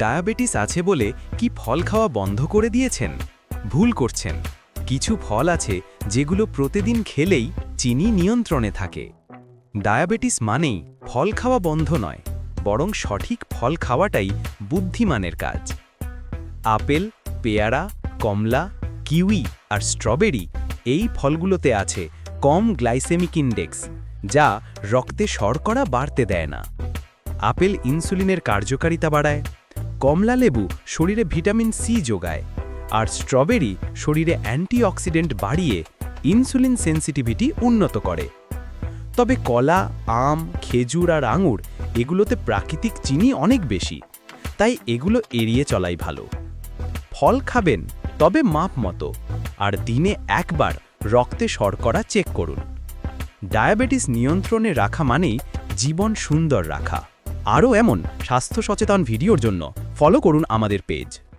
Diabetes আছে বলে কি ফল খাওয়া বন্ধ করে দিয়েছেন? ভুল করছেন। কিছু ফল আছে যেগুলো প্রতিদিন খেলেই চিনি নিয়ন্ত্রণে থাকে। ডায়াবেটিস মানেই ফল খাওয়া বন্ধ নয়, বরং সঠিক ফল খাওয়াটাই বুদ্ধিমানের কাজ। আপেল, পেয়ারা, কমলা, কিউই আর স্ট্রবেরি এই ফলগুলোতে আছে কম গ্লাইসেমিক ইন্ডেক্স, যা রক্তে শর্করা বাড়তে দেয় না। আপেল ইনসুলিনের কার্যকারিতা বাড়ায় কমলা লেবু শরীরে ভিটামিন সি যোগায়, আর স্ট্রবেরি শরীরে অ্যান্টিঅক্সিডেন্ট বাড়িয়ে ইনসুলিন সেন্সিটিভিটি উন্নত করে। তবে কলা, আম, খেজুর আর আঙুর এগুলোতে প্রাকৃতিক চিনি অনেক বেশি, তাই এগুলো এড়িয়ে চলাই ভালো। ফল খাবেন, তবে মাপ মতো, আর দিনে একবার রক্তে শর্করা চেক করুন। ডায়াবেটিস নিয়ন্ত্রণে রাখা মানেই জীবন সুন্দর রাখা। আরও এমন স্বাস্থ্য সচেতন ভিডিওর জন্য ফলো করুন আমাদের পেজ।